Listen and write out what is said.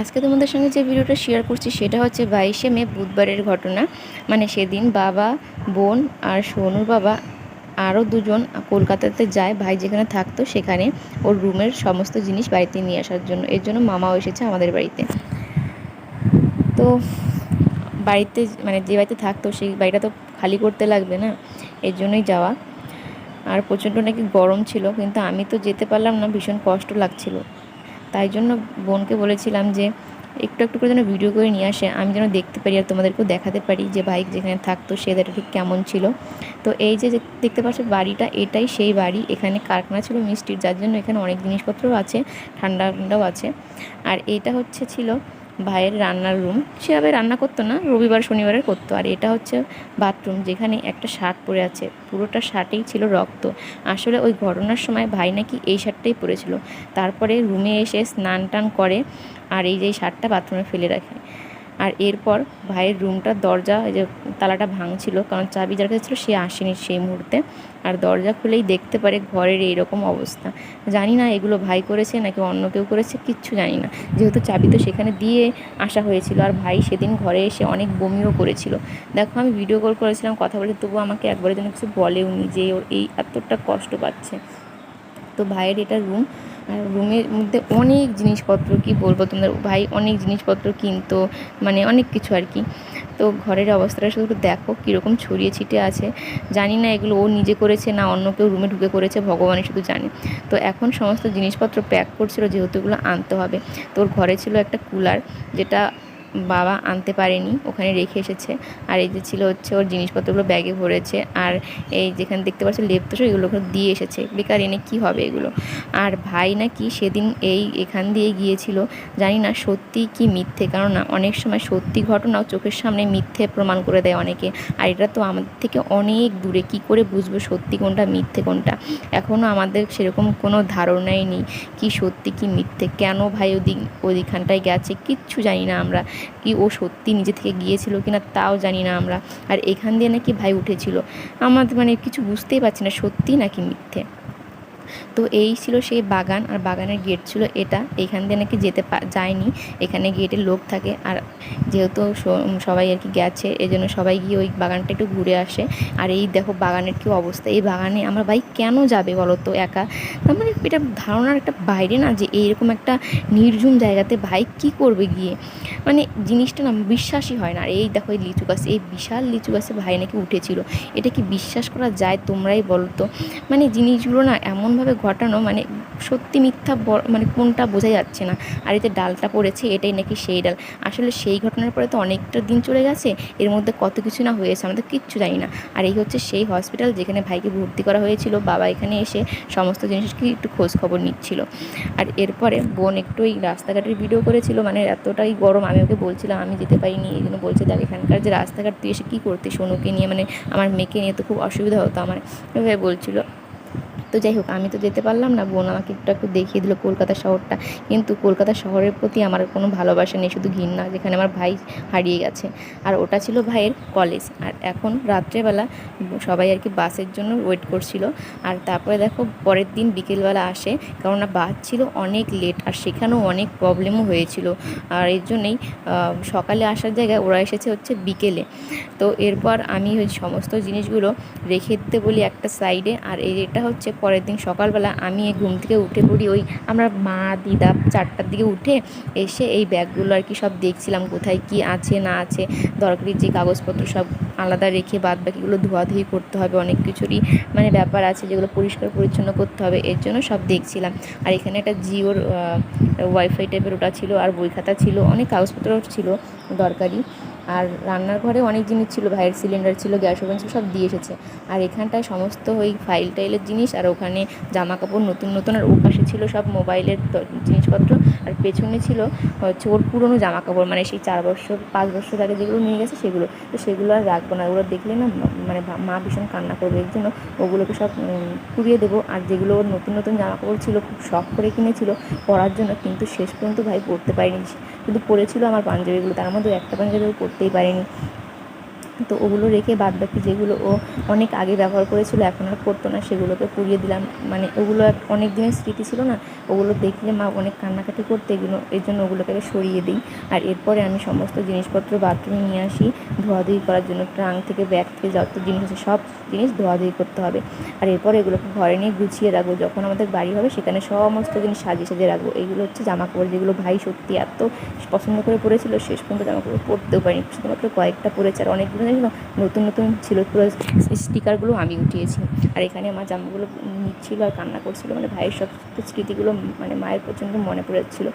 আজকে তোমাদের সঙ্গে যে ভিডিওটা শেয়ার করছি সেটা হচ্ছে বাইশে মে, বুধবারের ঘটনা। মানে সেদিন বাবা, বোন আর সোনুর বাবা আরও দুজন কলকাতাতে যায়, ভাই যেখানে থাকতো সেখানে ওর রুমের সমস্ত জিনিস বাড়িতে নিয়ে আসার জন্য। এর জন্য মামাও এসেছে আমাদের বাড়িতে। তো বাড়িতে মানে যে বাড়িতে থাকতো সেই বাড়িটা তো খালি করতে লাগবে না, এর জন্যই যাওয়া। আর প্রচণ্ড নাকি গরম ছিল, কিন্তু আমি তো যেতে পারলাম না, ভীষণ কষ্ট লাগছিল। তাই জন্য বোনকে বলেছিলাম যে একটু একটু করে যেন ভিডিও করে নিয়ে আসে, আমি যেন দেখতে পারি আর তোমাদেরকেও দেখাতে পারি যে বাইক যেখানে থাকতো সে জায়গাটা ঠিক কেমন ছিল। তো এই যে দেখতে পাচ্ছ বাড়িটা, এটাই সেই বাড়ি। এখানে কারখানা ছিল মিষ্টির, যার জন্য এখানে অনেক জিনিসপত্রও আছে, ঠান্ডা ঠান্ডাও আছে। আর এটা হচ্ছে ছিল ভাইয়ের রান্নার রুম সেভাবে রান্না করতো না, রবিবার শনিবারের করতো। আর এটা হচ্ছে বাথরুম যেখানে একটা শার্ট পরে আছে। পুরোটা শার্টেই ছিল রক্ত। আসলে ওই ঘটনার সময় ভাই নাকি এই শার্টটাই পরেছিল। তারপরে রুমে এসে স্নান টান করে আর এই যে শার্টটা বাথরুমে ফেলে রাখে। আর এরপর ভাইয়ের রুমটার দরজা যে তালাটা ভাঙছিল, কারণ চাবি যার কাছে ছিল, সে আসেনি সেই মুহূর্তে। আর দরজা খুলেই দেখতে পারে ঘরের এইরকম অবস্থা। জানি না এগুলো ভাই করেছে নাকি অন্য কেউ করেছে, কিচ্ছু জানি না। যেহেতু চাবি তো সেখানে দিয়ে আসা হয়েছিল, আর ভাই সেদিন ঘরে এসে অনেক বমিও করেছিল। দেখো, আমি ভিডিও কল করেছিলাম, কথা বলে, তবু আমাকে একবারের জন্য কিছু বলেও নি যে ওর এই এতটা কষ্ট পাচ্ছে। তো ভাইয়ের এটা রুম আর রুমের মধ্যে অনেক জিনিসপত্র, কি বলব তোমাদের ভাই অনেক জিনিসপত্র কিনতো মানে অনেক কিছু আর কি। তো ঘরের অবস্থাটা শুধু দেখো, কীরকম ছড়িয়ে ছিটে আছে। জানি না এগুলো ও নিজে করেছে না অন্য কেউ রুমে ঢুকে করেছে, ভগবানই শুধু জানে। তো এখন সমস্ত জিনিসপত্র প্যাক করছিল, যেহেতু এগুলো আনতে হবে। তোর ঘরে ছিল একটা কুলার যেটা বাবা আনতে পারেনি, ওখানে রেখে এসেছে। আর এই যে ছিল হচ্ছে ওর জিনিসপত্রগুলো ব্যাগে ভরেছে, আর এই যেখানে দেখতে পাচ্ছ লেপতোষ এগুলো দিয়ে এসেছে। বেকার এনে কি হবে এগুলো? আর ভাই নাকি সেদিন এই এখান দিয়ে গিয়েছিল, জানি না সত্যি কি মিথ্যে কারণ না অনেক সময় সত্যি ঘটনাও চোখের সামনে মিথ্যে প্রমাণ করে দেয় অনেকে। আর এটা তো আমাদের থেকে অনেক দূরে, কি করে বুঝব সত্যি কোনটা মিথ্যে কোনটা? এখনও আমাদের সেরকম কোনো ধারণাই নেই, কি সত্যি কি মিথ্যে, কেন ভাই ওদিক, ওদিকখানটায় গেছে, কিচ্ছু জানি না আমরা। কি ও সত্যি নিজে থেকে গিয়েছিল কিনা তাও জানি না আমরা। আর এখান দিয়ে নাকি ভাই উঠেছিল। আমার মানে কিছু বুঝতেই পারছি না, সত্যি নাকি মিথ্যে? তো এই ছিল সেই বাগান, আর বাগানের গেট ছিল এটা। এখান দিয়ে নাকি যেতে যায়নি। এখানে গেটে লোক থাকে, আর যেহেতু সবাই আর কি গেছে এই জন্য সবাই গিয়ে ওই বাগানটা একটু ঘুরে আসে। আর এই দেখো বাগানের কী অবস্থা। এই বাগানে আমার ভাই কেন যাবে বলো তো একা? তার মানে এটা ধারণার একটা বাইরে না যে এইরকম একটা নির্ঝুম জায়গাতে ভাই কি করবে গিয়ে? মানে জিনিসটা না বিশ্বাসই হয় না। আর এই দেখো এই লিচু গাছ, এই বিশাল লিচু গাছে ভাই নাকি উঠেছিল। এটা কি বিশ্বাস করা যায় তোমরাই বলো তো মানে জিনিসগুলো না এমনভাবে ঘটানো মানে সত্যি মিথ্যা মানে কোনটা বোঝা যাচ্ছে না। আর এতে ডালটা পড়েছে, এটাই নাকি সেই ডাল। আসলে সেই ঘটনার পরে তো অনেকটা দিন চলে গেছে, এর মধ্যে কত কিছু না হয়েছে আমাদের কিচ্ছু জানি না। আর এই হচ্ছে সেই হসপিটাল যেখানে ভাইকে ভর্তি করা হয়েছিল, বাবা এখানে এসে সমস্ত জিনিসকে একটু খোঁজ খবর নিচ্ছিল। আর এরপরে বোন একটু ওই রাস্তাঘাটের ভিডিও করেছিল মানে এতটাই গরম, আমি ওকে বলছিলাম, আমি যেতে পারিনি। এই জন্য বলছে, দেখ, এখানকার যে রাস্তাঘাট, তুই এসে কী করতে সোনুকে নিয়ে মানে আমার মেয়েকে নিয়ে তো খুব অসুবিধা হতো আমার। এভাবে বলছিল। তো যাই হোক, আমি তো যেতে পারলাম না। বোন আমাকে একটু একটু দেখিয়ে দিল কলকাতা শহরটা। কিন্তু কলকাতা শহরের প্রতি আমার কোনো ভালোবাসা নেই, শুধু ঘৃণা, যেখানে আমার ভাই হারিয়ে গেছে। আর ওটা ছিল ভাইয়ের কলেজ আর এখন রাত্রেবেলা সবাই আর কি বাসের জন্য ওয়েট করছিল। আর তারপরে দেখো, পরের দিন বিকেলবেলা আসে। কেননা বাস ছিল অনেক লেট আর সেখানেও অনেক প্রবলেমও হয়েছিল। আর এর জন্যেই সকালে আসার জায়গায় ওরা এসেছে হচ্ছে বিকেলে। তো এরপর আমি ওই সমস্ত জিনিসগুলো রেখে দিতে বলি একটা সাইডে আর এটা হচ্ছে পরের দিন সকালবেলা আমি এই ঘুম থেকে উঠে পড়ি, ওই আমরা মা, দিদা চারটার দিকে উঠে এসে এই ব্যাগগুলো আর কি সব দেখছিলাম, কোথায় কি আছে, না আছে। দরকারি যে কাগজপত্র সব আলাদা রেখে বাদ বাকিগুলো ধোয়াধুয়ি করতে হবে, অনেক কিছুরই মানে ব্যাপার আছে যেগুলো পরিষ্কার পরিচ্ছন্ন করতে হবে, এর জন্য সব দেখছিলাম। আর এখানে একটা জিওর ওয়াইফাই টাইপের ওটা ছিল, আর বই খাতা ছিল, অনেক কাগজপত্র ছিল। দরকারি। আর রান্নার ঘরে অনেক জিনিস ছিল, ভাইয়ের সিলিন্ডার ছিল, গ্যাস ওভেন সব দিয়ে এসেছে। আর এখানটায় সমস্ত ওই ফাইল টাইলের জিনিস, আর ওখানে জামা কাপড় নতুন নতুন, আর ওপাশে ছিল সব মোবাইলের জিনিসপত্র। আর পেছনে ছিল হচ্ছে ওর পুরনো জামা কাপড় মানে সেই চার বছর, পাঁচ বছর আগে যেগুলো নিয়ে গেছে সেগুলো। তো সেগুলো আর রাখব না। ওগুলো দেখলে না মানে মা ভীষণ কান্না করবে এর জন্য ওগুলোকে সব পুড়িয়ে দেবো। আর যেগুলো ওর নতুন নতুন জামা কাপড় ছিল, খুব শখ করে কিনেছিল পরার জন্য, কিন্তু শেষ পর্যন্ত ভাই পরতে পারিনি। শুধু পরেছিল আমার পাঞ্জাবিগুলো। তার মধ্যে একটা পাঞ্জাবিও পরতেই পারিনি। তো ওগুলো রেখে বাদ বাকি যেগুলো ও অনেক আগে ব্যবহার করেছিল, এখন আর করতো না, সেগুলোকে পুড়িয়ে দিলাম। মানে ওগুলো অনেক দিনের স্মৃতি ছিল না, ওগুলো দেখলে মা অনেক কান্নাকাটি করতে, এগুলো, এর জন্য ওগুলোকে সরিয়ে দিই। আর এরপরে আমি সমস্ত জিনিসপত্র বাথরুমে নিয়ে আসি, ধোয়াধুয়ি করার জন্য ট্রাঙ্ক থেকে ব্যাগ থেকে যত জিনিস আছে, সব জিনিস ধোয়াধুয়ি করতে হবে। আর এরপরে এগুলোকে ঘরে নিয়ে গুছিয়ে রাখব, যখন আমাদের বাড়ি হবে সেখানে সমস্ত জিনিস সাজিয়ে সাজিয়ে রাখব। এইগুলো হচ্ছে জামা কাপড় যেগুলো ভাই সত্যি এত পছন্দ করে পরেছিল, শেষ পর্যন্ত জামা কাপড় পরতেও পারিনি। শুধুমাত্র কয়েকটা পরেছে, আর অনেকগুলো ছিল নতুন নতুন ছিল, পুরো স্টিকারগুলো আমি উঠিয়েছি। আর এখানে আমার জামাগুলো নিচ্ছিল আর কান্না করছিল। মানে ভাইয়ের সব স্মৃতিগুলো মানে মায়ের প্রচণ্ড মনে পড়েছিল।